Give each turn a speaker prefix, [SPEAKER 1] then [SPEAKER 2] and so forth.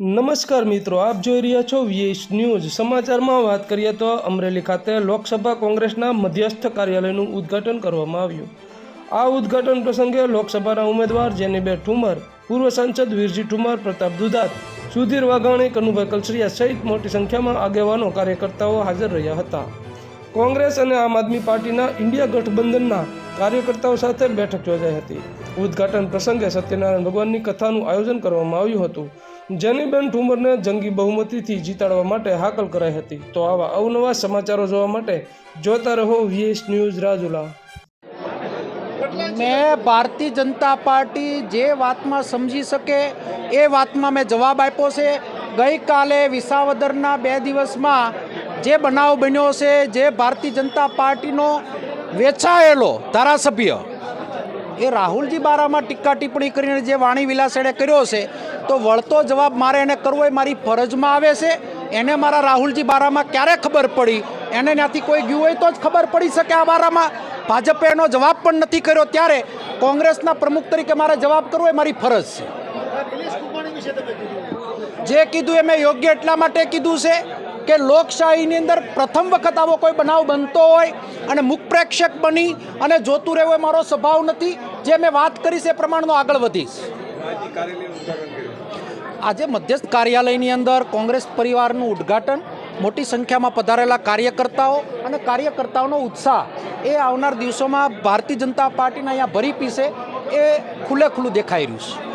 [SPEAKER 1] નમસ્કાર મિત્રો, આપ જોઈ રહ્યા છો વીએસ ન્યૂઝ સમાચારમાં વાત કરીએ તો અમરેલી ખાતે લોકસભા કોંગ્રેસના મધ્યસ્થ કાર્યાલયનું ઉદ્ઘાટન કરવામાં આવ્યું. આ ઉદ્ઘાટન પ્રસંગે લોકસભાના ઉમેદવાર જેનીબે ઠુમર, પૂર્વ સાંસદ વીરજી ઠુમર, પ્રતાપ દુધાત સુધીર વાઘાણી, કનુભાઈ કલસરિયા સહિત મોટી સંખ્યામાં આગેવાનો કાર્યકર્તાઓ હાજર રહ્યા હતા. કોંગ્રેસ અને આમ આદમી પાર્ટીના ઇન્ડિયા ગઠબંધનના કાર્યકર્તાઓ સાથે બેઠક યોજાઈ હતી. ઉદ્ઘાટન પ્રસંગે સત્યનારાયણ ભગવાનની કથાનું આયોજન કરવામાં આવ્યું હતું. જેનીબેન ઠુમરને જંગી બહુમતીથી જીતાડવા માટે હાકલ કરાઈ હતી. તો આવા અવનવા સમાચારો જોવા માટે જોતા રહો વીએસ ન્યૂઝ રાજુલા.
[SPEAKER 2] મેં ભારતીય જનતા પાર્ટી જે વાતમાં સમજી શકે એ વાતમાં મેં જવાબ આપ્યો છે. ગઈકાલે વિસાવદરના બે દિવસમાં જે બનાવ બન્યો છે, જે ભારતીય જનતા પાર્ટીનો વેચાયેલો ધારાસભ્ય એ રાહુલજી બારામાં ટીકા ટિપ્પણી કરીને જે વાણી વિલાસેણે કર્યો છે, તો વળતો જવાબ મારે એને કરવો એ મારી ફરજમાં આવે છે. એને મારા રાહુલજી બારામાં ક્યારે ખબર પડી? એને ત્યાંથી કોઈ ગયું હોય તો જ ખબર પડી શકે આ બારામાં. ભાજપે એનો જવાબ પણ નથી કર્યો ત્યારે કોંગ્રેસના પ્રમુખ તરીકે મારે જવાબ કરવો એ મારી ફરજ છે. જે કીધું એ મેં યોગ્ય એટલા માટે કીધું છે કે લોકશાહીની અંદર પ્રથમ વખત આવો કોઈ બનાવ બનતો હોય અને મુખ પ્રેક્ષક બની અને જોતું રહેવું એ મારો સ્વભાવ નથી. જે મેં વાત કરી છે એ પ્રમાણનો આગળ વધીશ. આજે મધ્યસ્થ કાર્યાલયની અંદર કોંગ્રેસ પરિવારનું ઉદ્ઘાટન, મોટી સંખ્યામાં પધારેલા કાર્યકર્તાઓ અને કાર્યકર્તાઓનો ઉત્સાહ એ આવનાર દિવસોમાં ભારતીય જનતા પાર્ટીના અહીંયા ભરી પીશે એ ખુલ્લે ખુલ્લું દેખાઈ રહ્યું છે.